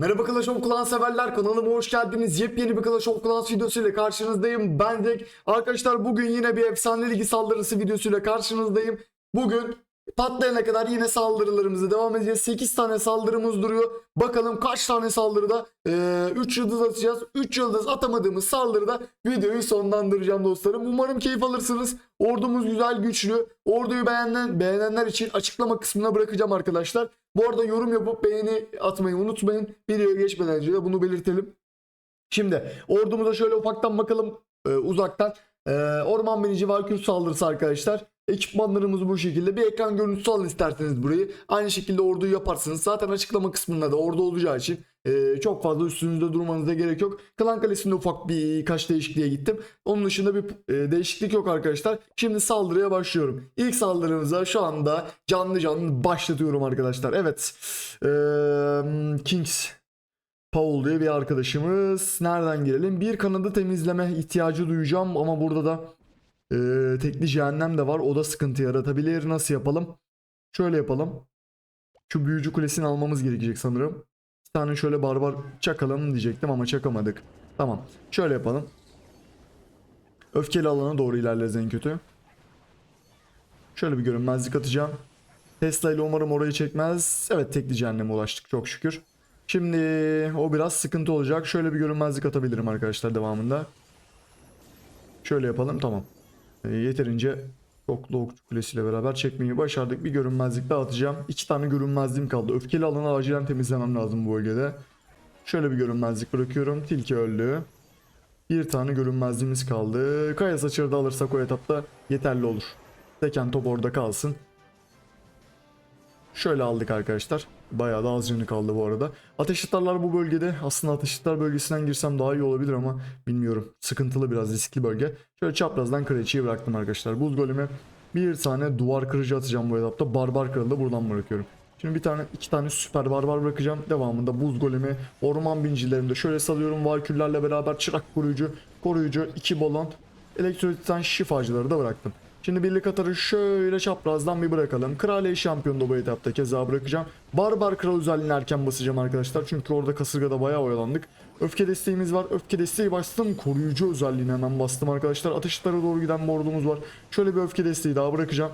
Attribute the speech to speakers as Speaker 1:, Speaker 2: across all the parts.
Speaker 1: Merhaba Clash of Clans severler kanalıma hoş geldiniz. Yepyeni bir Clash of Clans videosuyla karşınızdayım. Ben Dek. Arkadaşlar bugün yine bir efsane ligi saldırısı videosuyla karşınızdayım. Bugün patlayana kadar yine saldırılarımızı devam edeceğiz. 8 tane saldırımız duruyor. Bakalım kaç tane saldırıda 3 yıldız atacağız. 3 yıldız atamadığımız saldırıda videoyu sonlandıracağım dostlarım. Umarım keyif alırsınız. Ordumuz güzel güçlü. Orduyu beğenen, beğenenler için açıklama kısmına bırakacağım arkadaşlar. Bu arada yorum yapıp beğeni atmayı unutmayın. Videoya geçmeden önce de bunu belirtelim. Şimdi ordumuza şöyle ufaktan bakalım e, uzaktan. E, orman binici Valkür saldırısı arkadaşlar. Ekipmanlarımız bu şekilde. Bir ekran görüntüsü alın isterseniz burayı. Aynı şekilde orduyu yaparsınız. Zaten açıklama kısmında da ordu olacağı için e, çok fazla üstünüzde durmanıza gerek yok. Klan Kalesi'nde ufak birkaç değişikliğe gittim. Onun dışında bir e, değişiklik yok arkadaşlar. Şimdi saldırıya başlıyorum. İlk saldırımıza şu anda canlı canlı başlatıyorum arkadaşlar. Evet. E, Kings Paul diye bir arkadaşımız. Nereden girelim? Bir kanadı temizleme ihtiyacı duyacağım ama burada da e, tekli cehennem de var. O da sıkıntı yaratabilir. Nasıl yapalım? Şöyle yapalım. Şu büyücü kulesini almamız gerekecek sanırım. Bir tane şöyle barbar çakalım diyecektim ama çakamadık. Tamam. Şöyle yapalım. Öfkeli alana doğru ilerleriz en kötü. Şöyle bir görünmezlik atacağım. Tesla ile umarım orayı çekmez. Evet tekli cehenneme ulaştık çok şükür. Şimdi o biraz sıkıntı olacak. Şöyle bir görünmezlik atabilirim arkadaşlar devamında. Şöyle yapalım tamam. E, yeterince çoklu okçu kulesiyle beraber çekmeyi başardık. Bir görünmezlik daha atacağım. İki tane görünmezliğim kaldı. Öfkeli alanı acilen temizlemem lazım bu bölgede. Şöyle bir görünmezlik bırakıyorum. Tilki öldü. Bir tane görünmezliğimiz kaldı. Kaya saçarı da alırsak o etapta yeterli olur. Teken top orada kalsın. Şöyle aldık arkadaşlar. Bayağı da az canı kaldı bu arada. Ateş bu bölgede. Aslında ateş bölgesinden girsem daha iyi olabilir ama bilmiyorum. Sıkıntılı biraz riskli bölge. Şöyle çaprazdan kraliçeyi bıraktım arkadaşlar. Buz golemi bir tane duvar kırıcı atacağım bu etapta. Barbar kralı da buradan bırakıyorum. Şimdi bir tane iki tane süper barbar bırakacağım. Devamında buz golemi, orman bincilerini de şöyle salıyorum. Valkürlerle beraber çırak koruyucu, koruyucu, iki balon, elektrolitten şifacıları da bıraktım. Şimdi birlik atarı şöyle çaprazdan bir bırakalım. Kraliye şampiyonu da bu etapta keza bırakacağım. Barbar kral özelliğini erken basacağım arkadaşlar. Çünkü orada kasırgada bayağı oyalandık. Öfke desteğimiz var. Öfke desteği bastım. Koruyucu özelliğini hemen bastım arkadaşlar. Ateşlere doğru giden bir ordumuz var. Şöyle bir öfke desteği daha bırakacağım.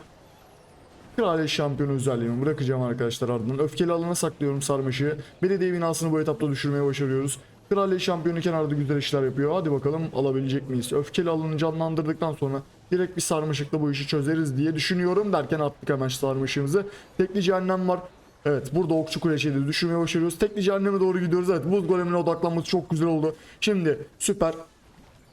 Speaker 1: Kraliye şampiyonu özelliğimi bırakacağım arkadaşlar ardından. Öfkeli alana saklıyorum sarmaşığı. Belediye binasını bu etapta düşürmeye başarıyoruz. Kraliye şampiyonu kenarda güzel işler yapıyor. Hadi bakalım alabilecek miyiz? Öfkeli alanı canlandırdıktan sonra direkt bir sarmaşıkla bu işi çözeriz diye düşünüyorum derken attık hemen sarmaşığımızı. Tekli cehennem var. Evet burada okçu kuleçeyi düşürmeye başarıyoruz. Tekli cehenneme doğru gidiyoruz. Evet buz golemine odaklanması çok güzel oldu. Şimdi süper.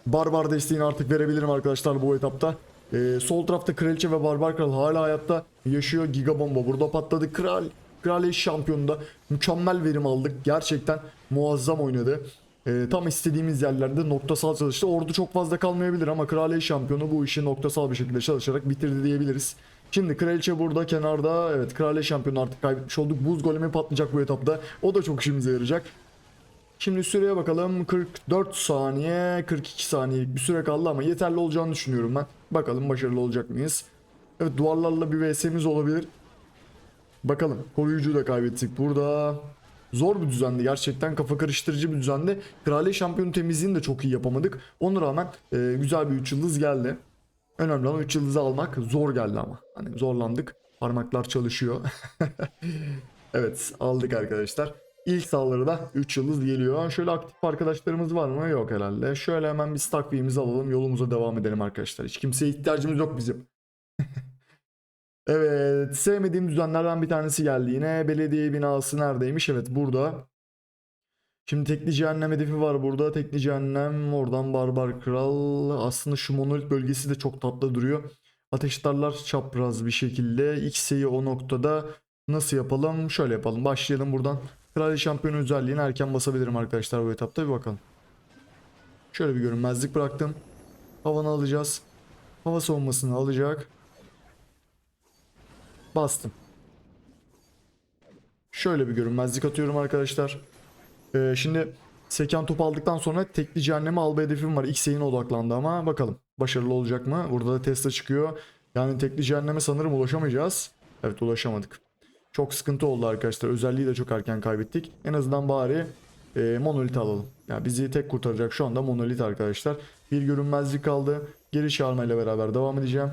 Speaker 1: Barbar desteğini artık verebilirim arkadaşlar bu etapta. Ee, sol tarafta kraliçe ve barbar kral hala hayatta yaşıyor. Giga bomba burada patladı. Kral Kraliye şampiyonunda mükemmel verim aldık. Gerçekten muazzam oynadı. Ee, tam istediğimiz yerlerde noktasal çalıştı. Ordu çok fazla kalmayabilir ama Kraliye şampiyonu bu işi noktasal bir şekilde çalışarak bitirdi diyebiliriz. Şimdi kraliçe burada kenarda. Evet kraliye şampiyonu artık kaybetmiş olduk. Buz golemi patlayacak bu etapta. O da çok işimize yarayacak. Şimdi süreye bakalım 44 saniye 42 saniyelik bir süre kaldı ama yeterli olacağını düşünüyorum ben. Bakalım başarılı olacak mıyız? Evet duvarlarla bir vs'miz olabilir. Bakalım koruyucuyu da kaybettik burada. Zor bir düzendi gerçekten kafa karıştırıcı bir düzendi. Kraliye şampiyonu temizliğini de çok iyi yapamadık. Ona rağmen e, güzel bir 3 yıldız geldi. Önemli olan 3 yıldızı almak zor geldi ama. Hani zorlandık. Parmaklar çalışıyor. evet aldık arkadaşlar. İlk saldırıda 3 yıldız geliyor. Şöyle aktif arkadaşlarımız var mı? Yok herhalde. Şöyle hemen bir takviyemizi alalım. Yolumuza devam edelim arkadaşlar. Hiç kimseye ihtiyacımız yok bizim. Evet. Sevmediğim düzenlerden bir tanesi geldi yine. Belediye binası neredeymiş? Evet burada. Şimdi tekli cehennem hedefi var burada. Tekli cehennem oradan barbar kral. Aslında şu monolit bölgesi de çok tatlı duruyor. Ateştarlar çapraz bir şekilde. X'yi o noktada nasıl yapalım? Şöyle yapalım. Başlayalım buradan. Kraliye şampiyonu özelliğini erken basabilirim arkadaşlar bu etapta. Bir bakalım. Şöyle bir görünmezlik bıraktım. Havanı alacağız. Hava savunmasını alacak. Bastım. Şöyle bir görünmezlik atıyorum arkadaşlar. Ee, şimdi seken top aldıktan sonra tekli cehenneme alma hedefim var. X'e odaklandı ama bakalım. Başarılı olacak mı? Burada da Tesla çıkıyor. Yani tekli cehenneme sanırım ulaşamayacağız. Evet ulaşamadık. Çok sıkıntı oldu arkadaşlar. Özelliği de çok erken kaybettik. En azından bari e, monolit alalım. Yani bizi tek kurtaracak şu anda monolit arkadaşlar. Bir görünmezlik kaldı. Geri çağırmayla beraber devam edeceğim.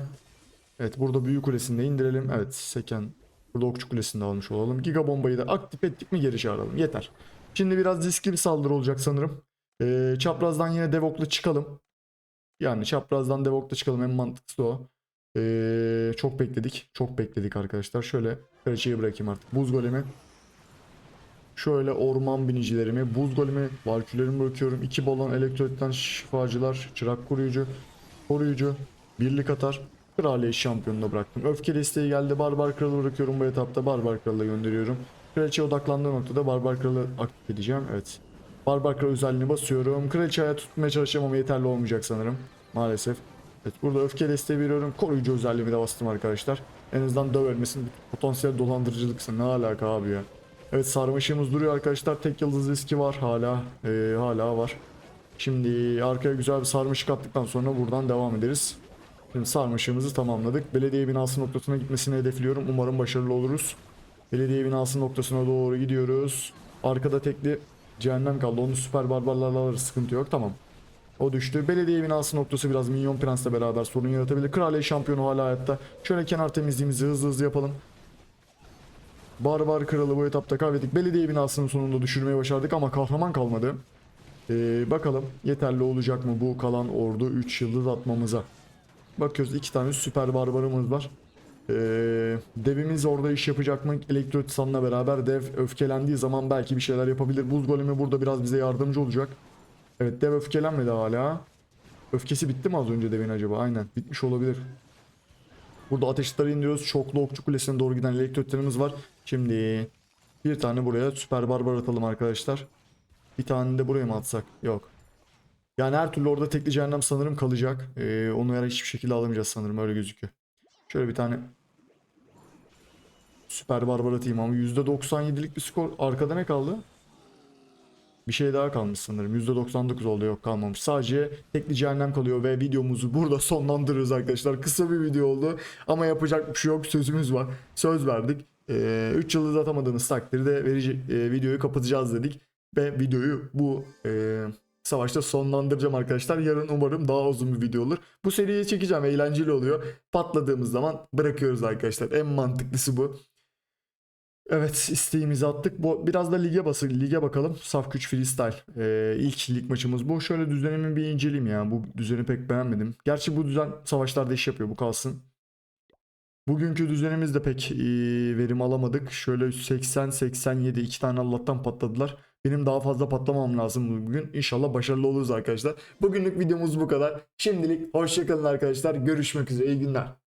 Speaker 1: Evet burada büyük kulesini de indirelim. Evet seken burada okçu kulesini de almış olalım. Giga bombayı da aktif ettik mi geri çağıralım. Yeter. Şimdi biraz riskli bir saldırı olacak sanırım. Ee, çaprazdan yine devokla çıkalım. Yani çaprazdan devokla çıkalım en mantıklısı o. Ee, çok bekledik. Çok bekledik arkadaşlar. Şöyle kraliçeyi bırakayım artık. Buz golemi. Şöyle orman binicilerimi, buz golemi, valkülerimi bırakıyorum. İki balon elektrolitten şifacılar, çırak koruyucu, koruyucu, birlik atar. Kraliyet şampiyonuna bıraktım. Öfke desteği geldi. Barbar kralı bırakıyorum bu etapta. Barbar kralı gönderiyorum. Kraliçe odaklandığı noktada Barbar kralı aktif edeceğim. Evet. Barbar kral özelliğini basıyorum. Kraliçe ayağa tutmaya çalışacağım ama yeterli olmayacak sanırım. Maalesef. Evet burada öfke desteği veriyorum. Koruyucu özelliğimi de bastım arkadaşlar. En azından dövermesin. Potansiyel dolandırıcılıksa ne alaka abi ya. Evet sarmaşığımız duruyor arkadaşlar. Tek yıldız riski var hala. Ee, hala var. Şimdi arkaya güzel bir sarmaşık attıktan sonra buradan devam ederiz. Şimdi sarmaşığımızı tamamladık. Belediye binası noktasına gitmesini hedefliyorum. Umarım başarılı oluruz. Belediye binası noktasına doğru gidiyoruz. Arkada tekli cehennem kaldı. Onu süper barbarlarla alırız. Sıkıntı yok. Tamam. O düştü. Belediye binası noktası biraz Minyon Prens'le beraber sorun yaratabilir. Kraliyet şampiyonu hala hayatta. Şöyle kenar temizliğimizi hızlı hızlı yapalım. Barbar kralı bu etapta kaybettik. Belediye binasının sonunda düşürmeye başardık ama kahraman kalmadı. Ee, bakalım yeterli olacak mı bu kalan ordu 3 yıldız atmamıza. Bakıyoruz iki tane süper barbarımız var. Ee, devimiz orada iş yapacak mı? Elektrotisan'la beraber dev öfkelendiği zaman belki bir şeyler yapabilir. Buz golemi burada biraz bize yardımcı olacak. Evet dev öfkelenmedi hala. Öfkesi bitti mi az önce devin acaba? Aynen bitmiş olabilir. Burada ateşleri indiriyoruz. Çoklu okçu kulesine doğru giden elektrotlerimiz var. Şimdi bir tane buraya süper barbar atalım arkadaşlar. Bir tane de buraya mı atsak? Yok. Yani her türlü orada tekli cehennem sanırım kalacak. Ee, onu her hiçbir şekilde alamayacağız sanırım öyle gözüküyor. Şöyle bir tane süper barbar atayım ama %97'lik bir skor. Arkada ne kaldı? Bir şey daha kalmış sanırım. %99 oldu yok kalmamış. Sadece tekli cehennem kalıyor ve videomuzu burada sonlandırırız arkadaşlar. Kısa bir video oldu ama yapacak bir şey yok. Sözümüz var. Söz verdik. 3 yıldız atamadığımız takdirde verecek, e, videoyu kapatacağız dedik. Ve videoyu bu e, savaşta sonlandıracağım arkadaşlar. Yarın umarım daha uzun bir video olur. Bu seriyi çekeceğim. Eğlenceli oluyor. Patladığımız zaman bırakıyoruz arkadaşlar. En mantıklısı bu. Evet isteğimizi attık. Bu biraz da lige bası lige bakalım. Saf güç freestyle. Ee, ilk lig maçımız bu. Şöyle düzenimi bir inceleyeyim ya. Bu düzeni pek beğenmedim. Gerçi bu düzen savaşlarda iş yapıyor. Bu kalsın. Bugünkü düzenimiz de pek iyi verim alamadık. Şöyle 80 87 iki tane Allah'tan patladılar. Benim daha fazla patlamam lazım bugün. İnşallah başarılı oluruz arkadaşlar. Bugünlük videomuz bu kadar. Şimdilik hoşçakalın arkadaşlar. Görüşmek üzere. İyi günler.